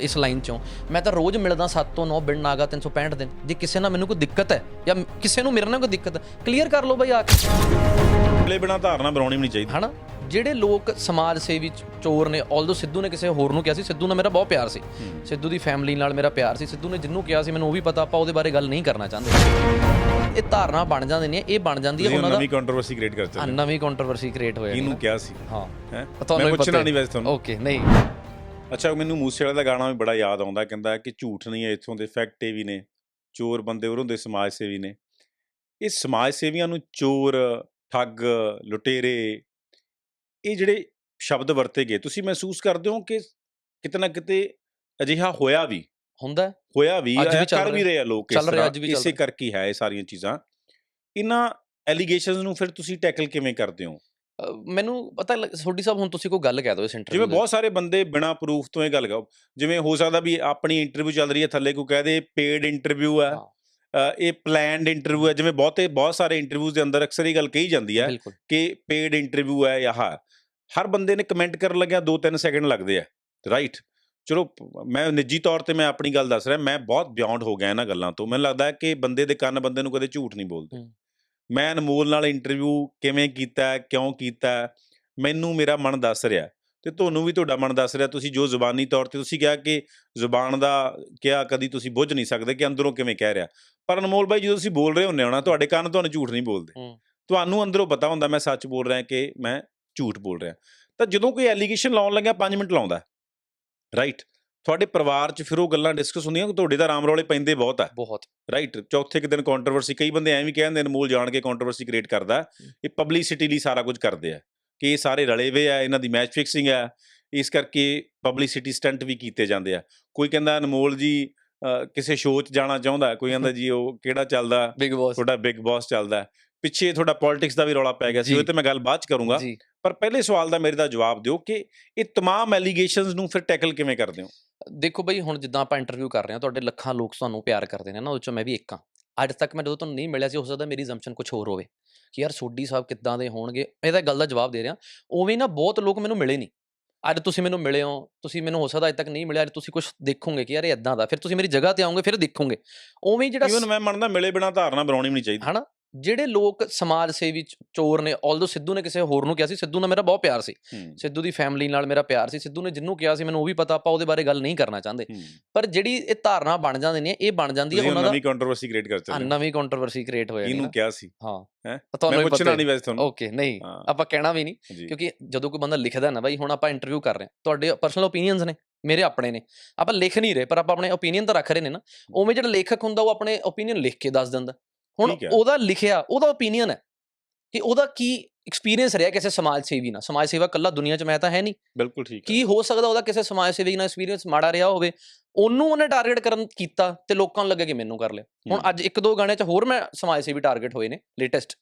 ਇਸ ਲਾਈਨ ਚੋਂ। ਮੈਂ ਤਾਂ ਰੋਜ਼ ਮਿਲਦਾ 7 ਤੋਂ 9 ਬਿਨ ਨਾਗਾ 365 ਦਿਨ। ਜੇ ਕਿਸੇ ਨਾਲ ਮੈਨੂੰ ਕੋਈ ਦਿੱਕਤ ਹੈ ਜਾਂ ਕਿਸੇ ਨੂੰ ਮੇਰੇ ਨਾਲ ਕੋਈ ਦਿੱਕਤ ਹੈ ਕਲੀਅਰ ਕਰ ਲਓ ਬਈ ਆ ਕੇ। ਲੈ ਬਿਨਾ ਧਾਰਨਾ ਬਣਾਉਣੀ ਵੀ ਨਹੀਂ ਚਾਹੀਦੀ। ਹਨਾ? ਜਿਹੜੇ ਲੋਕ ਸਮਾਜ ਸੇਵੀ ਚੋਰ ਨੇ ਆਲਦੋ ਸਿੱਧੂ ਨੇ ਕਿਸੇ ਹੋਰ ਨੂੰ ਕਿਹਾ ਸੀ ਸਿੱਧੂ ਨਾਲ ਮੇਰਾ ਬਹੁਤ ਪਿਆਰ ਸੀ। ਸਿੱਧੂ ਦੀ ਫੈਮਿਲੀ ਨਾਲ ਮੇਰਾ ਪਿਆਰ ਸੀ। ਸਿੱਧੂ ਨੇ ਜਿੰਨੂੰ ਕਿਹਾ ਸੀ ਮੈਨੂੰ ਉਹ ਵੀ ਪਤਾ ਆਪਾਂ ਉਹਦੇ ਬਾਰੇ ਗੱਲ ਨਹੀਂ ਕਰਨਾ ਚਾਹੁੰਦੇ। ਇਹ ਧਾਰਨਾ ਬਣ ਜਾਂਦੇ ਨੇ ਇਹ ਬਣ ਜਾਂਦੀ ਹੈ ਉਹਨਾਂ ਦਾ ਨਵੀਂ ਕੰਟਰੋਵਰਸੀ ਕ੍ਰੀਏਟ ਕਰ ਆ, ਚੱਲੇ ਨਵੀਂ ਕੰਟਰੋਵਰਸੀ ਕ੍ਰੀਏਟ ਹੋਇਆ ਇਹਨੂੰ ਕਿਹਾ ਸੀ? ਹਾਂ। ਹੈ? ਤੁਹਾਨੂੰ ਪੁੱਛਣਾ ਨਹੀਂ ਵੈਸੇ ਤੁਹਾਨੂੰ। ਓਕੇ ਨਹੀਂ। ਅੱਛਾ ਮੈਨੂੰ ਮੂਸੇ ਵਾਲੇ ਦਾ ਗਾਣਾ ਵੀ ਬੜਾ ਯਾਦ ਆਉਂਦਾ ਕਹਿੰਦਾ ਕਿ ਝੂਠ ਨਹੀਂ ਹੈ ਇੱਥੋਂ ਦੇ ਫੈਕਟ ਇਹ ਵੀ ਨੇ ਚੋਰ ਬੰਦੇ ਉਰੋਂ ਦੇ ਸਮਾਜ ਸੇਵੀ ਨੇ ਇਹ ਸਮਾਜ ਸੇਵੀਆਂ ਨੂੰ ਚੋਰ ਠੱਗ ਲੁਟੇਰੇ ਇਹ ਜਿਹੜੇ ਸ਼ਬਦ ਵਰਤੇ ਗਏ ਤੁਸੀਂ ਮਹਿਸੂਸ ਕਰਦੇ ਹੋ ਕਿ ਕਿਤੇ ਨਾ ਕਿਤੇ ਅਜਿਹਾ ਹੋਇਆ ਵੀ ਹੁੰਦਾ। ਹੋਇਆ ਵੀ ਅੱਜ ਵੀ ਚੱਲ ਕਰ ਵੀ ਰਿਹਾ। ਲੋਕ ਇਸ ਤਰ੍ਹਾਂ ਇਸੇ। ਕਰਕੇ ਹੀ ਇਹ ਸਾਰੀਆਂ ਚੀਜ਼ਾਂ ਇਹਨਾਂ ਐਲੀਗੇਸ਼ਨਸ ਨੂੰ ਫਿਰ ਤੁਸੀਂ ਟੈਕਲ ਕਿਵੇਂ ਕਰਦੇ ਹੋ ਮੈਨੂੰ ਪਤਾ ਸੋਢੀ ਸਾਹਿਬ ਹੁਣ ਤੁਸੀਂ ਕੋਈ ਗੱਲ ਕਹਿ ਦਿਓ ਇਸ ਇੰਟਰਵਿਊ ਜਿਵੇਂ ਬਹੁਤ ਸਾਰੇ ਬੰਦੇ ਬਿਨਾ ਪ੍ਰੂਫ ਤੋਂ ਇਹ ਗੱਲ ਕਹੋ ਜਿਵੇਂ ਹੋ ਸਕਦਾ ਵੀ ਆਪਣੀ ਇੰਟਰਵਿਊ ਚੱਲ ਰਹੀ ਹੈ ਥੱਲੇ ਕੋਈ ਕਹਦੇ ਪੇਡ ਇੰਟਰਵਿਊ ਹੈ ਹਾਂ। ਇਹ ਪਲਾਨਡ ਇੰਟਰਵਿਊ ਹੈ ਜਿਵੇਂ ਬਹੁਤੇ ਬਹੁਤ ਸਾਰੇ ਇੰਟਰਵਿਊਜ਼ ਦੇ ਅੰਦਰ ਅਕਸਰ ਇਹ ਗੱਲ ਕਹੀ ਜਾਂਦੀ ਹੈ ਕਿ ਪੇਡ ਇੰਟਰਵਿਊ ਹੈ ਜਾਂ ਆਹ ਹਰ ਬੰਦੇ ਨੇ ਕਮੈਂਟ ਕਰਨ ਲੱਗਿਆ 2-3 ਸੈਕਿੰਡ ਲੱਗਦੇ ਆ ਰਾਈਟ ਚਲੋ ਮੈਂ ਨਿੱਜੀ ਤੌਰ ਤੇ ਮੈਂ ਆਪਣੀ ਗੱਲ ਦੱਸ ਰਿਹਾ ਮੈਂ ਬਹੁਤ ਬਿਯੋਂਡ ਹੋ ਗਿਆ ਇਹਨਾਂ ਗੱਲਾਂ ਤੋਂ। ਮੈਨੂੰ ਲੱਗਦਾ ਹੈ ਕਿ ਬੰਦੇ ਦੇ ਕੰਨ ਬੰਦੇ ਨੂੰ ਕਦੇ ਝੂਠ ਨਹੀਂ ਬੋਲਦੇ। ਹੂੰ। ਮੈਂ ਅਨਮੋਲ ਨਾਲ ਇੰਟਰਵਿਊ ਕਿਵੇਂ ਕੀਤਾ ਕਿਉਂ ਕੀਤਾ ਮੈਨੂੰ ਮੇਰਾ ਮਨ ਦੱਸ ਰਿਹਾ। ਤੇ ਤੁਹਾਨੂੰ ਵੀ ਤੁਹਾਡਾ ਮਨ ਦੱਸ ਰਿਹਾ ਤੁਸੀਂ ਜੋ ਜ਼ੁਬਾਨੀ ਤੌਰ ਤੇ ਤੁਸੀਂ ਕਿਹਾ ਕਿ ਜ਼ੁਬਾਨ ਦਾ ਕਿਹਾ ਕਦੀ ਤੁਸੀਂ ਬੁੱਝ ਨਹੀਂ ਸਕਦੇ ਕਿ ਅੰਦਰੋਂ ਕਿਵੇਂ ਕਹਿ ਰਿਹਾ। ਪਰ ਅਨਮੋਲ ਬਾਈ ਜਦੋਂ ਤੁਸੀਂ ਬੋਲ ਰਹੇ ਹੁੰਦੇ ਹੋ ਨਾ ਤੁਹਾਡੇ ਕੰਨ ਤੁਹਾਨੂੰ ਝੂਠ ਨਹੀਂ ਬੋਲਦੇ। ਤੁਹਾਨੂੰ ਅੰਦਰੋਂ ਪਤਾ ਹੁੰਦਾ ਮੈਂ ਸੱਚ ਬੋਲ ਰਿਹਾ ਕਿ ਮੈਂ ਝੂਠ ਬੋਲ ਰਿਹਾ। ਤਾਂ ਜਦੋਂ ਕੋਈ ਐਲੀਗੇਸ਼ਨ ਲਾਉਣ ਲੱਗਿਆ 5 ਮਿੰਟ ਲਾਉਂਦਾ। ਰਾਈਟ ਤੁਹਾਡੇ ਪਰਿਵਾਰ 'ਚ ਫਿਰ ਉਹ ਗੱਲਾਂ ਡਿਸਕਸ ਹੁੰਦੀਆਂ ਕਿ ਤੁਹਾਡੇ ਤਾਂ ਰਾਮ ਰੌਲੇ ਪੈਂਦੇ ਬਹੁਤ ਆ। ਬਹੁਤ। ਰਾਈਟ ਚੌਥੇ ਕੁ ਦਿਨ ਕੰਟਰੋਵਰਸੀ ਕਈ ਬੰਦੇ ਐਂ ਵੀ ਕਹਿੰਦੇ ਨੇ ਅਨਮੋਲ ਜਾਣ ਕੇ ਕੰਟਰੋਵਰਸੀ ਕ੍ਰੀਏਟ ਕਰਦਾ ਇਹ ਪਬਲਿਸਿਟੀ ਲਈ ਸਾਰਾ ਕੁਝ ਕਰਦੇ ਆ ਕਿ ਇਹ ਸਾਰੇ ਰਲੇ ਵੇ ਆ ਇਹਨਾਂ ਦੀ ਮੈਚ ਫਿਕਸਿੰਗ ਆ ਇਸ ਕਰਕੇ ਪਬਲਿਸਿਟੀ ਸਟੰਟ ਵੀ ਕੀਤੇ ਜਾਂਦੇ ਆ। ਕੋਈ ਕਹਿੰਦਾ ਅਨਮੋਲ ਜੀ ਕਿਸੇ ਸ਼ੋਅ 'ਚ ਜਾਣਾ ਚਾਹੁੰਦਾ ਕੋਈ ਕਹਿੰਦਾ ਜੀ ਉਹ ਕਿਹੜਾ ਚੱਲਦਾ? ਤੁਹਾਡਾ ਬਿਗ ਬਾਸ ਚੱਲਦਾ। ਪਿੱਛੇ ਤੁਹਾਡਾ ਪੋਲਿਟਿਕਸ ਦਾ ਵੀ ਰੌਲਾ ਪੈ ਗਿਆ ਸੀ ਜੀ। ਉਹ ਤੇ ਮੈਂ ਗੱਲ ਬਾਅਦ ਚ ਕਰੂੰਗਾ ਜੀ ਪਰ ਪਹਿਲੇ ਸਵਾਲ ਦਾ ਮੇਰੇ ਦਾ ਜਵਾਬ ਦਿਓ ਕਿ ਇਹ तमाम ਐਲੀਗੇਸ਼ਨਸ ਨੂੰ ਫਿਰ ਟੈਕਲ ਕਿਵੇਂ ਕਰਦੇ ਹੋ ਦੇਖੋ ਬਈ ਹੁਣ ਜਿੱਦਾਂ ਆਪਾਂ ਇੰਟਰਵਿਊ ਕਰ ਰਹੇ ਹਾਂ ਤੁਹਾਡੇ ਲੱਖਾਂ ਲੋਕ ਤੁਹਾਨੂੰ ਪਿਆਰ ਕਰਦੇ ਨੇ ਨਾ ਉਹ ਚੋਂ ਮੈਂ ਵੀ ਇੱਕ ਹਾਂ ਅੱਜ ਤੱਕ ਮੈਂ ਜਦੋਂ ਤੁਹਾਨੂੰ ਨਹੀਂ ਮਿਲਿਆ ਸੀ ਹੋ ਸਕਦਾ ਮੇਰੀ ਜ਼ੰਪਸ਼ਨ ਕੁਝ ਹੋਰ ਹੋਵੇ ਕਿ ਯਾਰ ਸੋਢੀ ਸਾਹਿਬ ਕਿੱਦਾਂ ਦੇ ਹੋਣਗੇ ਇਹਦਾ ਗੱਲ ਦਾ ਜਵਾਬ ਦੇ ਰਿਹਾ ਉਵੇਂ ਨਾ ਬਹੁਤ ਲੋਕ ਮੈਨੂੰ ਮਿਲੇ ਨਹੀਂ ਅੱਜ ਤੁਸੀਂ ਮੈਨੂੰ ਮਿਲੇ ਹੋ ਤੁਸੀਂ ਮੈਨੂੰ ਹੋ ਸਕਦਾ ਅੱਜ ਤੱਕ ਨਹੀਂ ਮਿਲਿਆ ਅੱਜ ਤੁਸੀਂ ਕੁਝ ਦੇਖੋਗੇ ਕਿ ਯਾਰ ਇਹ ਇਦਾਂ ਦਾ ਫਿਰ ਤੁਸੀਂ ਮੇਰੀ ਜਗ੍ਹਾ ਤੇ ਆਓਗੇ ਫਿਰ ਦੇਖੋਗੇ ਉਵੇਂ ਹੀ ਜਿਹੜਾ ਇਵਨ ਮੈਂ ਮੰਨਦਾ ਮਿਲੇ ਬਿਨਾ ਧਾਰਨਾ ਬਣਾਉਣੀ ਵੀ ਨਹੀਂ ਚਾਹੀਦੀ ਹਨਾ ਜਿਹੜੇ ਲੋਕ ਸਮਾਜ ਸੇਵੀ ਚ- ਚੋਰ ਨੇ ਆਲਦੋ ਸਿੱਧੂ ਨੇ ਕਿਸੇ ਹੋਰ ਨੂੰ ਕਿਹਾ ਸੀ ਸਿੱਧੂ ਨਾਲ ਮੇਰਾ ਬਹੁਤ ਪਿਆਰ ਸੀ। ਹੂੰ, ਸਿੱਧੂ ਦੀ ਫੈਮਿਲੀ ਨਾਲ ਮੇਰਾ ਪਿਆਰ ਸੀ। ਸਿੱਧੂ ਨੇ ਜਿੰਨੂੰ ਕਿਹਾ ਸੀ ਮੈਨੂੰ ਉਹ ਵੀ ਪਤਾ ਆਪਾਂ ਉਹਦੇ ਬਾਰੇ ਗੱਲ ਨਹੀਂ ਕਰਨਾ ਚਾਹੁੰਦੇ। ਹੂੰ। ਪਰ ਜਿਹੜੀ ਇਹ ਧਾਰਨਾ ਬਣ ਜਾਂਦੇ ਨੇ ਇਹ ਬਣ ਜਾਂਦੀ ਹੈ ਤੁਸੀਂ ਉਹਨਾਂ ਦਾ ਨਵੀਂ ਕੰਟਰੋਵਰਸੀ ਕ੍ਰੀਏਟ ਕਰ ਚੱਲੇ ਹੋ। ਨਵੀਂ ਕੰਟਰੋਵਰਸੀ ਕ੍ਰੀਏਟ ਹੋਇਆ ਇਹਨੂੰ ਕਿਹਾ ਸੀ? ਹਾਂ। ਹੈਂ? ਤੁਹਾਨੂੰ ਮੈਂ ਵੀ ਪੁੱਛਣਾ ਪਤਾ ਨਹੀਂ ਵੈਸੇ ਤੁਹਾਨੂੰ। ਓਕੇ ਨਹੀਂ ਹਾਂ, ਆਪਾਂ ਕਹਿਣਾ ਵੀ ਨਹੀਂ ਜੀ। ਕਿਉਂਕਿ ਜਦੋਂ ਕੋਈ ਬੰਦਾ ਲਿਖਦਾ ਨਾ ਬਾਈ ਹੁਣ ਆਪਾਂ ਇੰਟਰਵਿਊ ਕਰ ਰਹੇ ਹਾਂ। ਤੁਹਾਡੇ ਪਰਸਨਲ ਓਪੀਨੀਅਨਸ ਨੇ ਮੇਰੇ ਆਪਣੇ ਨੇ। ਆਪਾਂ ਲਿਖ ਨਹੀਂ ਰਹੇ ਪਰ ਆਪਾਂ ਆਪਣੇ ਓਪੀਨੀਅਨ ਤਾਂ ਰੱਖ ਰਹੇ ਨੇ ਨਾ। ਉਵੇਂ ਜਿਹੜਾ ਲੇਖਕ ਹੁੰਦਾ ਉਹ ਆਪਣੇ ਓਪੀਨੀਅਨ ਲਿਖ ਕੇ ਦੱਸ ਦਿੰਦਾ। ਹੁਣ। ਉਹਦਾ ਲਿਖਿਆ ਉਹਦਾ ਓਪੀਨੀਅਨ ਹੈ ਕਿ ਉਹਦਾ ਕੀ ਐਕਸਪੀਰੀਅੰਸ ਰਿਹਾ ਕਿਸੇ ਸਮਾਜ ਸੇਵੀ ਨਾਲ। ਸਮਾਜ ਸੇਵਾ ਕੱਲਾ ਦੁਨੀਆ 'ਚ ਮੈਂ ਤਾਂ ਹੈ ਨਹੀਂ। ਬਿਲਕੁਲ ਠੀਕ ਹੈ। ਕੀ ਹੋ ਸਕਦਾ ਉਹਦਾ ਕਿਸੇ ਸਮਾਜ ਸੇਵੀ ਨਾਲ ਐਕਸਪੀਰੀਅੰਸ ਮਾੜਾ ਰਿਹਾ ਹੋਵੇ? ਉਹਨੂੰ ਉਹਨੇ ਟਾਰਗੇਟ ਕਰਨ ਕੀਤਾ ਤੇ ਲੋਕਾਂ ਨੂੰ ਲੱਗੇ ਕਿ ਮੈਨੂੰ ਕਰ ਲਿਆ। ਹੁਣ ਅੱਜ ਇੱਕ ਦੋ ਗਾਣੇ 'ਚ ਹੋਰ ਮੈਂ ਸਮਾਜ ਸੇਵੀ ਟਾਰਗੇਟ ਹੋਏ ਨੇ ਲੇਟੈਸਟ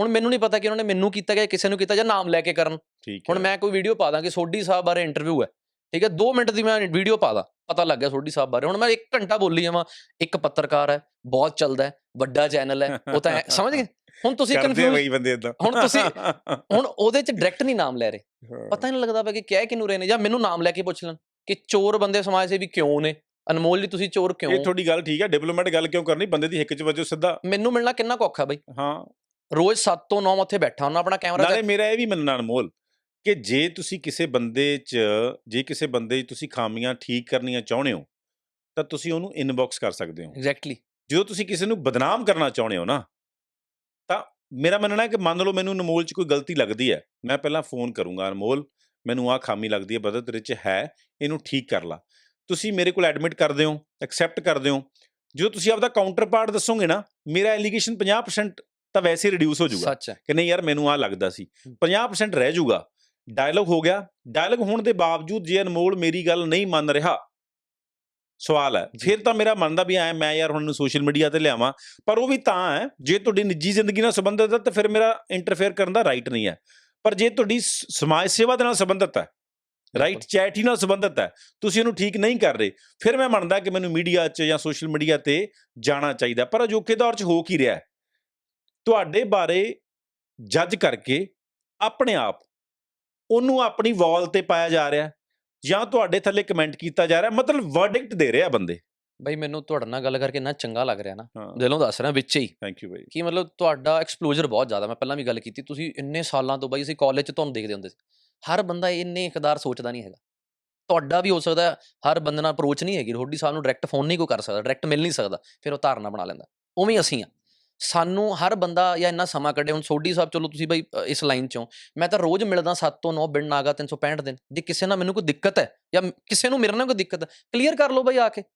ਹੁਣ ਮੈਨੂੰ ਨਹੀਂ ਪਤਾ ਕਿ ਉਹਨਾਂ ਨੇ ਮੈਨੂੰ ਕੀਤਾ ਗਿਆ ਕਿਸੇ ਨੂੰ ਕੀਤਾ ਜਾਂ ਨਾਮ ਲੈ ਕੇ ਕਰਨ। ਠੀਕ ਹੁਣ। ਮੈਂ ਕੋਈ ਵੀਡੀਓ ਪਾ ਦਾਂ ਕਿ ਸੋਢੀ ਸਾਹਿਬ ਬਾਰੇ ਇੰਟਰਵਿਊ ਹੈ। ਠੀਕ ਹੈ 2 ਮਿੰਟ ਦੀ ਮੈਂ ਵੀਡੀਓ ਪਾ ਦਾਂ ਪਤਾ ਲੱਗ ਗਿਆ ਸੋਢੀ ਸਾਹਿਬ ਬਾਰੇ। ਹੁਣ ਮੈਂ 1 ਘੰਟਾ ਬੋਲੀ ਜਾਵਾਂ ਇੱਕ ਪੱਤਰਕਾਰ ਹੈ ਬਹੁਤ ਚੱਲਦਾ ਹੈ ਵੱਡਾ ਚੈਨਲ ਹੈ ਉਹ ਤਾਂ ਸਮਝ ਗਏ? ਹੁਣ ਤੁਸੀਂ ਕਨਫਿਊਜ਼ ਹੁਣ ਤੁਸੀਂ- ਹੁਣ ਉਹਦੇ 'ਚ ਡਾਇਰੈਕਟ ਨਹੀਂ ਨਾਮ ਲੈ ਰਹੇ। ਪਤਾ ਨਹੀਂ ਲੱਗਦਾ ਪਿਆ ਕਿ ਕਹਿ ਕਿਨੂੰ ਰਹੇ ਨੇ ਜਾਂ ਮੈਨੂੰ ਨਾਮ ਲੈ ਕੇ ਪੁੱਛ ਲੈਣ ਕਿ ਚੋਰ ਬੰਦੇ ਸਮਾਜ ਸੇਵੀ ਕਿਉਂ ਨੇ? ਅਨਮੋਲ ਜੀ ਤੁਸੀਂ ਚੋਰ ਇਹ ਕਿਉਂ ਤੁਹਾਡੀ ਗੱਲ ਠੀਕ ਹੈ ਡਿਪਲੋਮੈਟ ਗੱਲ ਕਿਉਂ ਕਰਨੀ? ਬੰਦੇ ਦੀ ਹਿੱਕ 'ਚ ਵਜੋ ਸਿੱਧਾ। ਮੈਨੂੰ ਮਿਲਣਾ ਕਿੰਨਾ ਔਖਾ ਬਈ? ਹਾਂ। ਰੋਜ਼ 7 ਤੋਂ 9 ਉੱਥੇ ਬੈਠਾ ਹੁੰਦਾ ਆਪਣਾ ਕੈਮਰਾ ਨਾਲੇ ਮੇਰਾ ਇਹ ਵੀ ਮੰਨਣਾ ਅਨਮੋਲ ਕਿ ਜੇ ਤੁਸੀਂ ਕਿਸੇ ਬੰਦੇ 'ਚ ਜੇ ਕਿਸੇ ਬੰਦੇ 'ਚ ਤੁਸੀਂ ਖਾਮੀਆਂ ਠੀਕ ਕਰਨੀਆਂ ਚਾਹੁੰਦੇ ਹੋ ਤਾਂ ਤੁਸੀਂ ਉਹਨੂੰ ਇਨਬਾਕਸ ਕਰ ਸਕਦੇ ਹੋ। ਐਗਜ਼ੈਕਟਲੀ ਜਦੋਂ ਤੁਸੀਂ ਕਿਸੇ ਨੂੰ ਬਦਨਾਮ ਕਰਨਾ ਚਾਹੁੰਦੇ ਹੋ ਨਾ ਤਾਂ ਮੇਰਾ ਮੰਨਣਾ ਹੈ ਕਿ ਮੰਨ ਲਓ ਮੈਨੂੰ ਅਨਮੋਲ 'ਚ ਕੋਈ ਗਲਤੀ ਲੱਗਦੀ ਹੈ ਮੈਂ ਪਹਿਲਾਂ ਫੋਨ ਕਰੂੰਗਾ ਅਨਮੋਲ ਮੈਨੂੰ ਆਹ ਖਾਮੀ ਲੱਗਦੀ ਹੈ ਬ੍ਰਦਰ ਤੇਰੇ 'ਚ ਹੈ ਇਹਨੂੰ ਠੀਕ ਕਰ ਲਾ। ਤੁਸੀਂ ਮੇਰੇ ਕੋਲ ਐਡਮਿਟ ਕਰਦੇ ਹੋ ਐਕਸੈਪਟ ਕਰਦੇ ਹੋ। ਜਦੋਂ ਤੁਸੀਂ ਆਪਦਾ ਕਾਊਂਟਰ ਪਾਰਟ ਦੱਸੋਗੇ ਨਾ ਮੇਰਾ ਐਲੀਗੇਸ਼ਨ 50% ਤਾਂ ਵੈਸੇ ਰਿਡਿਊਸ ਹੋ ਜਾਊਗਾ ਕਿ ਨਹੀਂ ਯਾਰ ਮੈਨੂੰ ਆ ਲੱਗਦਾ ਸੀ। ਹਮ। 50% ਰਹਿ ਜਾਊਗਾ। ਡਾਇਲੌਗ ਹੋ ਗਿਆ। ਡਾਇਲੌਗ ਹੋਣ ਦੇ ਬਾਵਜੂਦ ਜੇ ਅਨਮੋਲ ਮੇਰੀ ਗੱਲ ਨਹੀਂ ਮੰਨ ਰਿਹਾ ਸਵਾਲ ਹੈ। ਫਿਰ ਤਾਂ ਮੇਰਾ ਮੰਨਦਾ ਵੀ ਐ ਮੈਂ ਯਾਰ ਹੁਣ ਨੂੰ ਸੋਸ਼ਲ ਮੀਡੀਆ ਤੇ ਲਿਆਵਾਂ। ਪਰ ਉਹ ਵੀ ਤਾਂ ਹੈ ਜੇ ਤੁਹਾਡੀ ਨਿੱਜੀ ਜ਼ਿੰਦਗੀ ਨਾਲ ਸੰਬੰਧਿਤ ਹੈ ਤਾਂ ਫਿਰ ਮੇਰਾ ਇੰਟਰਫੇਅਰ ਕਰਨ ਦਾ ਰਾਈਟ ਨਹੀਂ ਹੈ। ਪਰ ਜੇ ਤੁਹਾਡੀ ਸਮਾਜ ਸੇਵਾ ਦੇ ਨਾਲ ਸੰਬੰਧਿਤ ਹੈ ਰਾਈਟ ਚੈਰਿਟੀ ਨਾਲ ਸੰਬੰਧਿਤ ਹੈ ਤੁਸੀਂ ਇਹਨੂੰ ਠੀਕ ਨਹੀਂ ਕਰ ਰਹੇ ਫਿਰ ਮੈਂ ਮੰਨਦਾ ਕਿ ਮੈਨੂੰ ਮੀਡੀਆ 'ਚ ਜਾਂ ਸੋਸ਼ਲ ਮੀਡੀਆ ਤੇ ਜਾਣਾ ਚਾਹੀਦਾ ਪਰ ਅਜੋਕੇ ਦੌਰ 'ਚ ਹੋ ਕੀ ਰਿਹਾ ਹੈ? ਤੁਹਾਡੇ ਬਾਰੇ ਜੱਜ ਕਰਕੇ ਆਪਣੇ ਆਪ ਉਹਨੂੰ ਆਪਣੀ ਵਾਲ ਤੇ ਪਾਇਆ ਜਾ ਰਿਹਾ ਜਾਂ ਤੁਹਾਡੇ ਥੱਲੇ ਕਮੈਂਟ ਕੀਤਾ ਜਾ ਰਿਹਾ ਮਤਲਬ ਵਰਡਿਕਟ ਦੇ ਰਿਹਾ ਬੰਦੇ। ਬਈ ਮੈਨੂੰ ਤੁਹਾਡੇ ਨਾਲ ਗੱਲ ਕਰਕੇ ਇੰਨਾ ਚੰਗਾ ਲੱਗ ਰਿਹਾ ਨਾ ਹਾਂ। ਦਿਲੋਂ ਦੱਸ ਰਿਹਾ ਵਿੱਚ ਹੀ। ਥੈਂਕ ਯੂ ਬਾਈ। ਕਿ ਮਤਲਬ ਤੁਹਾਡਾ ਐਕਸਪਲੋਜਰ ਬਹੁਤ ਜ਼ਿਆਦਾ ਮੈਂ ਪਹਿਲਾਂ ਵੀ ਗੱਲ ਕੀਤੀ ਤੁਸੀਂ ਇੰਨੇ ਸਾਲਾਂ ਤੋਂ ਬਾਈ ਅਸੀਂ ਕਾਲਜ 'ਚ ਤੁਹਾਨੂੰ ਦੇਖਦੇ ਹੁੰਦੇ ਸੀ। ਹਰ ਬੰਦਾ ਇੰਨੇ ਇਕਦਾਰ ਸੋਚਦਾ ਨਹੀਂ ਹੈਗਾ। ਤੁਹਾਡਾ ਵੀ ਹੋ ਸਕਦਾ ਹਰ ਬੰਦੇ ਨਾਲ ਅਪਰੋਚ ਨਹੀਂ ਹੈਗੀ ਰੋਡੀ ਸਾਹਿਬ ਨੂੰ ਡਾਇਰੈਕਟ ਫੋਨ ਨਹੀਂ ਕੋਈ ਕਰ ਸਕਦਾ ਡਾਇਰੈਕਟ ਮਿਲ ਨਹੀਂ ਸਕਦਾ ਫਿਰ ਉਹ ਧਾਰਨਾ ਬਣਾ ਲੈਂਦਾ। ਉਵੇਂ ਅਸੀਂ ਆ ਸਾਨੂੰ ਹਰ ਬੰਦਾ ਜਾਂ ਇੰਨਾ ਸਮਾਂ ਕੱਢੇ। ਹੁਣ ਸੋਢੀ ਸਾਹਿਬ, ਚਲੋ ਤੁਸੀਂ ਬਈ ਇਸ ਲਾਈਨ 'ਚੋਂ ਮੈਂ ਤਾਂ ਰੋਜ਼ ਮਿਲਦਾ 7 ਤੋਂ 9 ਬਿਨ ਨਾਗਾ 365 ਦਿਨ। ਜੇ ਕਿਸੇ ਨਾਲ ਮੈਨੂੰ ਕੋਈ ਦਿੱਕਤ ਹੈ ਜਾਂ ਕਿਸੇ ਨੂੰ ਮੇਰੇ ਨਾਲ ਕੋਈ ਦਿੱਕਤ ਹੈ, ਕਲੀਅਰ ਕਰ ਲਓ ਬਈ ਆ ਕੇ।